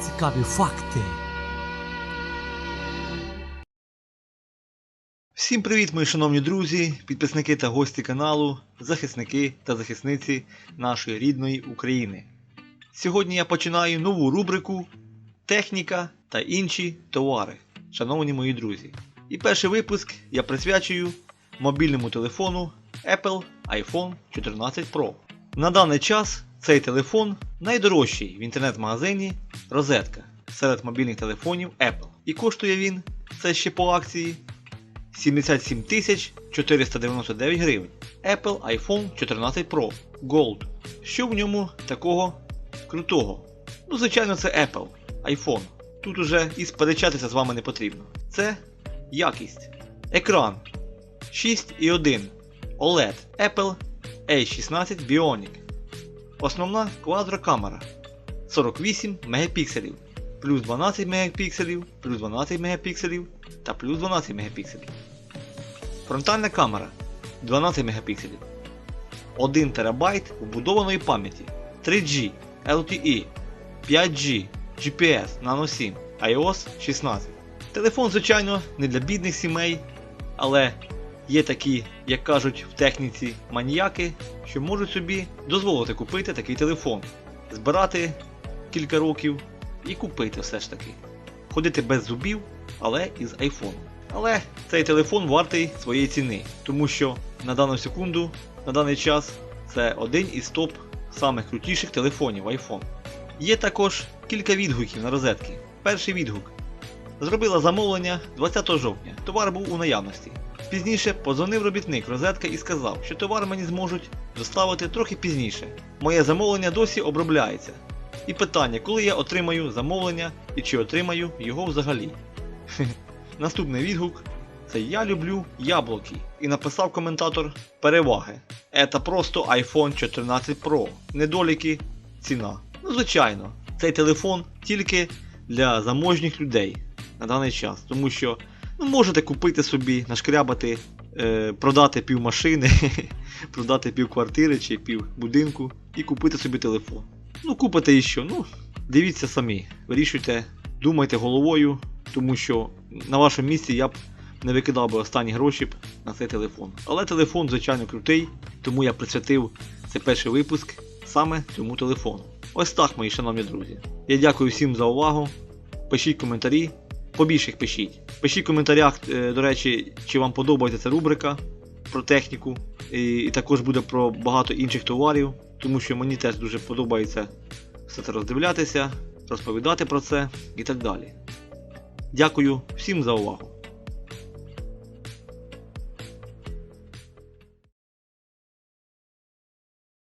Цікаві факти. Всім привіт, мої шановні друзі, підписники та гості каналу, захисники та захисниці нашої рідної України. Сьогодні я починаю нову рубрику Техніка та інші товари, шановні мої друзі. І перший випуск я присвячую мобільному телефону Apple iPhone 14 Pro. На даний час цей телефон найдорожчий в інтернет-магазині розетка серед мобільних телефонів Apple. І коштує він, це ще по акції, 77 499 гривень. Apple iPhone 14 Pro Gold. Що в ньому такого крутого? Ну, звичайно, це Apple iPhone. Тут уже і сперечатися з вами не потрібно. Це якість. Екран 6,1 OLED Apple A16 Bionic. Основна квадрокамера 48 мегапікселів, плюс 12 мегапікселів, плюс 12 мегапікселів та плюс 12 мегапікселів. Фронтальна камера 12 мегапікселів. 1 ТБ вбудованої пам'яті 3G, LTE, 5G, GPS Nano 7, iOS 16. Телефон, звичайно, не для бідних сімей, але є такі, як кажуть в техніці, маніяки, що можуть собі дозволити купити такий телефон, збирати кілька років і купити все ж таки. Ходити без зубів, але із iPhone. Але цей телефон вартий своєї ціни, тому що на дану секунду, на даний час, це один із топ самих крутіших телефонів iPhone. Є також кілька відгуків на розетки. Перший відгук. Зробила замовлення 20 жовтня. Товар був у наявності. Пізніше подзвонив робітник розетка і сказав, що товар мені зможуть доставити трохи пізніше. Моє замовлення досі обробляється. І питання, коли я отримаю замовлення і чи отримаю його взагалі. Наступний відгук це я люблю яблуки. І написав коментатор переваги. Це просто iPhone 14 Pro. Недоліки, ціна. Ну, звичайно, цей телефон тільки для заможніх людей на даний час. Тому що ну, можете купити собі, нашкрябати, е, продати пів машини, продати пів квартири чи пів будинку і купити собі телефон. Ну, купите і що? Ну, дивіться самі, вирішуйте, думайте головою, тому що на вашому місці я б не викидав би останні гроші б на цей телефон. Але телефон, звичайно, крутий, тому я присвятив цей перший випуск саме цьому телефону. Ось так, мої шановні друзі. Я дякую всім за увагу. Пишіть коментарі, побільше їх пишіть. Пишіть в коментарях, е, до речі, чи вам подобається ця рубрика про техніку. І також буде про багато інших товарів, тому що мені теж дуже подобається все це роздивлятися, розповідати про це і так далі. Дякую всім за увагу.